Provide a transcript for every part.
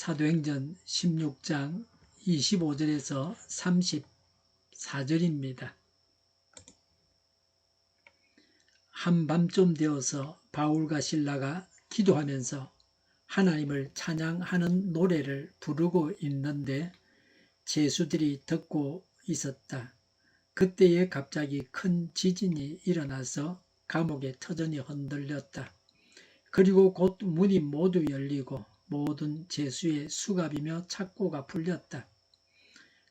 사도행전 16장 25절에서 34절입니다. 한밤쯤 되어서 바울과 신라가 기도하면서 하나님을 찬양하는 노래를 부르고 있는데 제수들이 듣고 있었다. 그때에 갑자기 큰 지진이 일어나서 감옥의 터전이 흔들렸다. 그리고 곧 문이 모두 열리고 모든 제수의 수갑이며 착고가 풀렸다.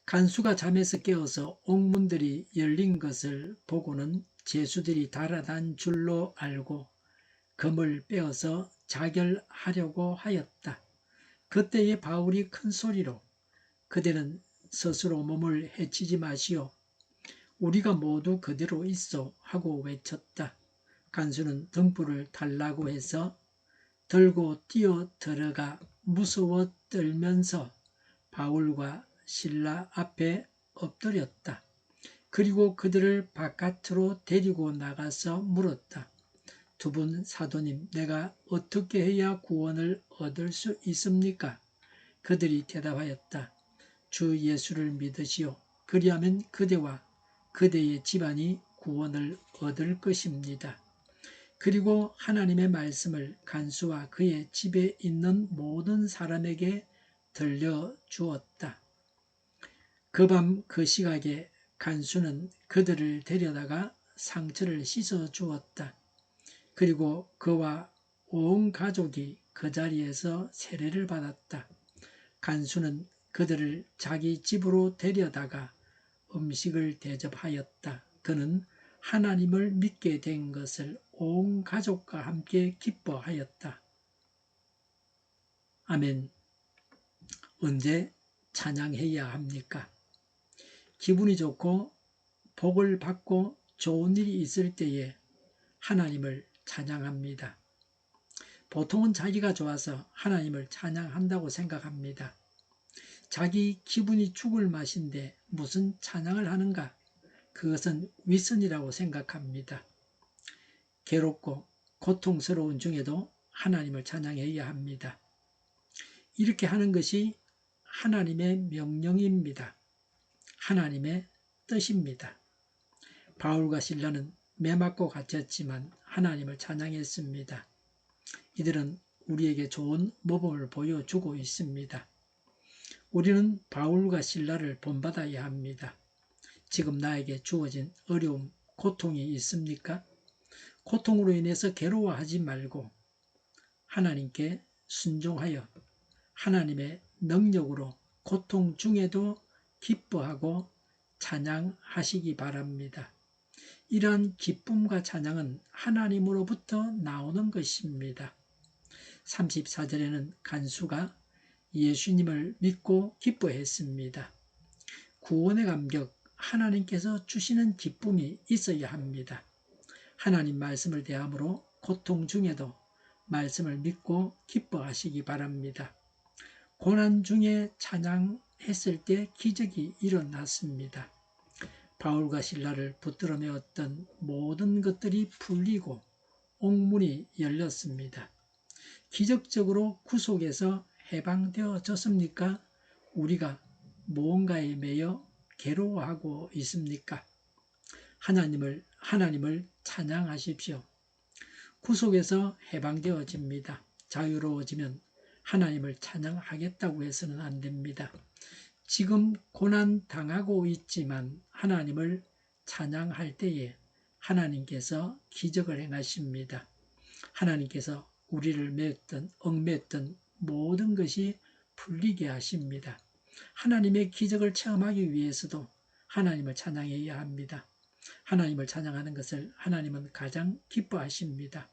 간수가 잠에서 깨어서 옥문들이 열린 것을 보고는 제수들이 달아난 줄로 알고 금을 빼어서 자결하려고 하였다. 그때에 바울이 큰 소리로 그대는 스스로 몸을 해치지 마시오. 우리가 모두 그대로 있어 하고 외쳤다. 간수는 등불을 달라고 해서 들고 뛰어 들어가 무서워 떨면서 바울과 신라 앞에 엎드렸다. 그리고 그들을 바깥으로 데리고 나가서 물었다. 두 분 사도님, 내가 어떻게 해야 구원을 얻을 수 있습니까? 그들이 대답하였다. 주 예수를 믿으시오. 그리하면 그대와 그대의 집안이 구원을 얻을 것입니다. 그리고 하나님의 말씀을 간수와 그의 집에 있는 모든 사람에게 들려주었다. 그밤그 시각에 간수는 그들을 데려다가 상처를 씻어 주었다. 그리고 그와 온 가족이 그 자리에서 세례를 받았다. 간수는 그들을 자기 집으로 데려다가 음식을 대접하였다. 그는 하나님을 믿게 된 것을 온 가족과 함께 기뻐하였다. 아멘. 언제 찬양해야 합니까? 기분이 좋고 복을 받고 좋은 일이 있을 때에 하나님을 찬양합니다. 보통은 자기가 좋아서 하나님을 찬양한다고 생각합니다. 자기 기분이 죽을 맛인데 무슨 찬양을 하는가? 그것은 위선이라고 생각합니다. 괴롭고 고통스러운 중에도 하나님을 찬양해야 합니다. 이렇게 하는 것이 하나님의 명령입니다. 하나님의 뜻입니다. 바울과 신라는 매맞고 갇혔지만 하나님을 찬양했습니다. 이들은 우리에게 좋은 모범을 보여주고 있습니다. 우리는 바울과 신라를 본받아야 합니다. 지금 나에게 주어진 어려움, 고통이 있습니까? 고통으로 인해서 괴로워하지 말고 하나님께 순종하여 하나님의 능력으로 고통 중에도 기뻐하고 찬양하시기 바랍니다. 이러한 기쁨과 찬양은 하나님으로부터 나오는 것입니다. 34절에는 간수가 예수님을 믿고 기뻐했습니다. 구원의 감격, 하나님께서 주시는 기쁨이 있어야 합니다. 하나님 말씀을 대함으로 고통 중에도 말씀을 믿고 기뻐하시기 바랍니다. 고난 중에 찬양했을 때 기적이 일어났습니다. 바울과 신라를 붙들어 메었던 모든 것들이 풀리고 옥문이 열렸습니다. 기적적으로 구속에서 해방되어졌습니까? 우리가 무언가에 매여 괴로워하고 있습니까? 하나님을 하나님을 찬양하십시오. 구속에서 해방되어집니다. 자유로워지면 하나님을 찬양하겠다고 해서는 안 됩니다. 지금 고난 당하고 있지만 하나님을 찬양할 때에 하나님께서 기적을 행하십니다. 하나님께서 우리를 맺던 얽맸던 모든 것이 풀리게 하십니다. 하나님의 기적을 체험하기 위해서도 하나님을 찬양해야 합니다. 하나님을 찬양하는 것을 하나님은 가장 기뻐하십니다.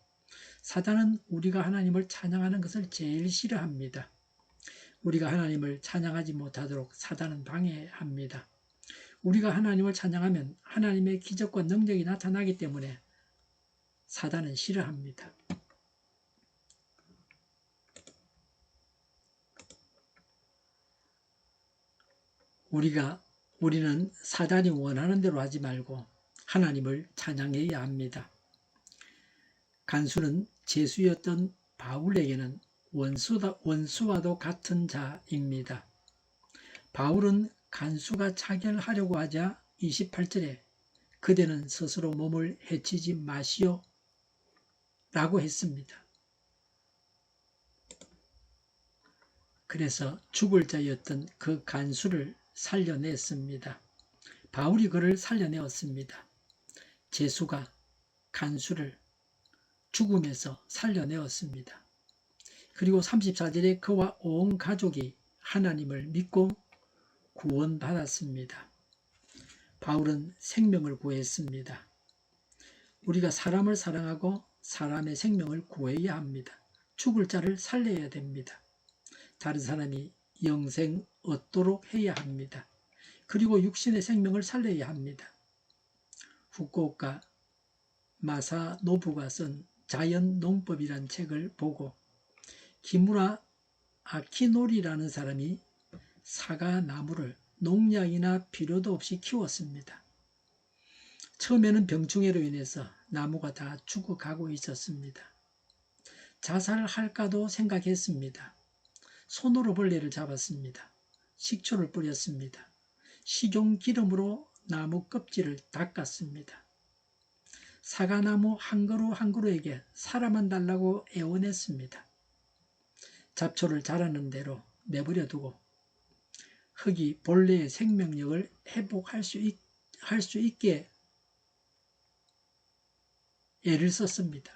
사단은 우리가 하나님을 찬양하는 것을 제일 싫어합니다. 우리가 하나님을 찬양하지 못하도록 사단은 방해합니다. 우리가 하나님을 찬양하면 하나님의 기적과 능력이 나타나기 때문에 사단은 싫어합니다. 우리가 우리는 사단이 원하는 대로 하지 말고 하나님을 찬양해야 합니다. 간수는 제수였던 바울에게는 원수다, 원수와도 같은 자입니다. 바울은 간수가 차결하려고 하자 28절에 그대는 스스로 몸을 해치지 마시오 라고 했습니다. 그래서 죽을 자였던 그 간수를 살려냈습니다. 바울이 그를 살려내었습니다. 제수가 간수를 죽음에서 살려내었습니다. 그리고 34절에 그와 온 가족이 하나님을 믿고 구원받았습니다. 바울은 생명을 구했습니다. 우리가 사람을 사랑하고 사람의 생명을 구해야 합니다. 죽을 자를 살려야 됩니다. 다른 사람이 영생 얻도록 해야 합니다. 그리고 육신의 생명을 살려야 합니다. 후쿠오카 마사노부가 쓴 자연농법이란 책을 보고 기무라 아키노리라는 사람이 사과나무를 농약이나 필요도 없이 키웠습니다. 처음에는 병충해로 인해서 나무가 다 죽어가고 있었습니다. 자살할까도 생각했습니다. 손으로 벌레를 잡았습니다. 식초를 뿌렸습니다. 식용 기름으로 나무 껍질을 닦았습니다. 사과나무 한 그루 한 그루에게 사람만 달라고 애원했습니다. 잡초를 자라는 대로 내버려 두고 흙이 본래의 생명력을 회복할 수, 있, 할 수 있게 애를 썼습니다.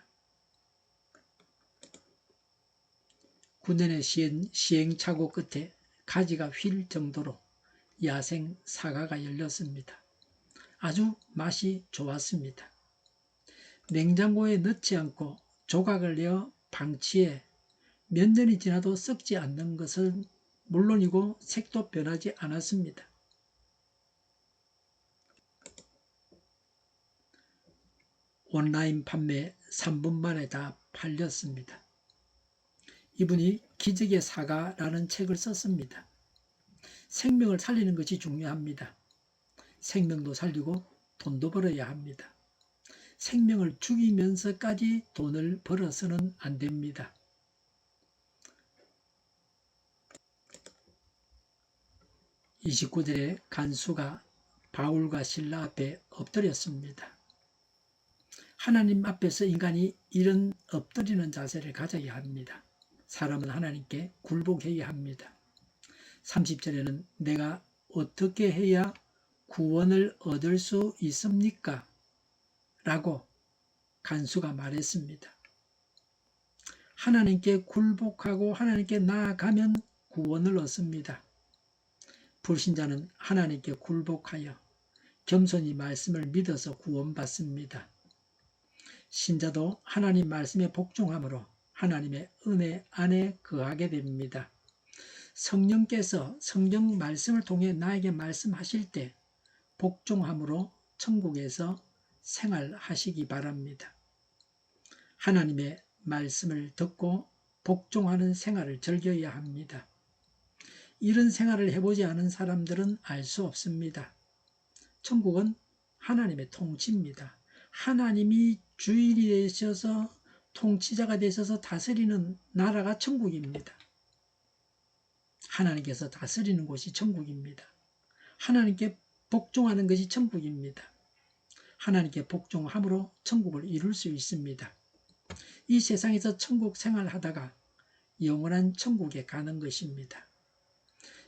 9년의 시행, 시행착오 끝에 가지가 휠 정도로 야생 사과가 열렸습니다. 아주 맛이 좋았습니다. 냉장고에 넣지 않고 조각을 내어 방치해 몇 년이 지나도 썩지 않는 것은 물론이고 색도 변하지 않았습니다. 온라인 판매 3분 만에 다 팔렸습니다. 이분이 기적의 사과라는 책을 썼습니다. 생명을 살리는 것이 중요합니다. 생명도 살리고 돈도 벌어야 합니다. 생명을 죽이면서까지 돈을 벌어서는 안 됩니다. 29절에 간수가 바울과 신라 앞에 엎드렸습니다. 하나님 앞에서 인간이 이런 엎드리는 자세를 가져야 합니다. 사람은 하나님께 굴복해야 합니다. 30절에는 내가 어떻게 해야 구원을 얻을 수 있습니까? 라고 간수가 말했습니다. 하나님께 굴복하고 하나님께 나아가면 구원을 얻습니다. 불신자는 하나님께 굴복하여 겸손히 말씀을 믿어서 구원받습니다. 신자도 하나님 말씀에 복종함으로 하나님의 은혜 안에 거하게 됩니다. 성령께서 성령 말씀을 통해 나에게 말씀하실 때 복종함으로 천국에서 생활하시기 바랍니다. 하나님의 말씀을 듣고 복종하는 생활을 즐겨야 합니다. 이런 생활을 해보지 않은 사람들은 알 수 없습니다. 천국은 하나님의 통치입니다. 하나님이 주인이 되셔서 통치자가 되셔서 다스리는 나라가 천국입니다. 하나님께서 다스리는 곳이 천국입니다. 하나님께 복종하는 것이 천국입니다. 하나님께 복종함으로 천국을 이룰 수 있습니다. 이 세상에서 천국 생활하다가 영원한 천국에 가는 것입니다.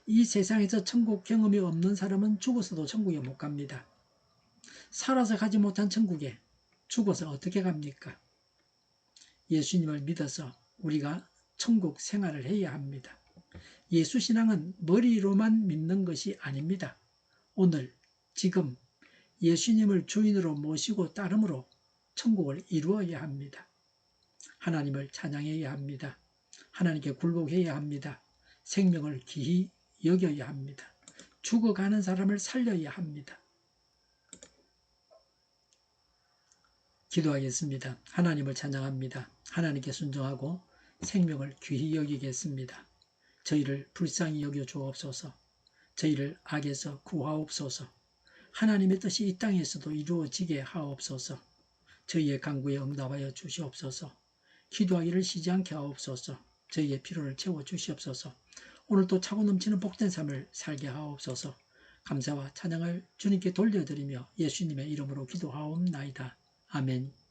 이 세상에서 천국 경험이 없는 사람은 죽어서도 천국에 못 갑니다. 살아서 가지 못한 천국에 죽어서 어떻게 갑니까? 예수님을 믿어서 우리가 천국 생활을 해야 합니다. 예수 신앙은 머리로만 믿는 것이 아닙니다. 오늘, 지금 예수님을 주인으로 모시고 따름으로 천국을 이루어야 합니다. 하나님을 찬양해야 합니다. 하나님께 굴복해야 합니다. 생명을 기히 여겨야 합니다. 죽어가는 사람을 살려야 합니다. 기도하겠습니다. 하나님을 찬양합니다. 하나님께 순종하고 생명을 귀히 여기겠습니다. 저희를 불쌍히 여겨 주옵소서. 저희를 악에서 구하옵소서. 하나님의 뜻이 이 땅에서도 이루어지게 하옵소서. 저희의 간구에 응답하여 주시옵소서. 기도하기를 쉬지 않게 하옵소서. 저희의 필요를 채워 주시옵소서. 오늘도 차고 넘치는 복된 삶을 살게 하옵소서. 감사와 찬양을 주님께 돌려드리며 예수님의 이름으로 기도하옵나이다. 아멘.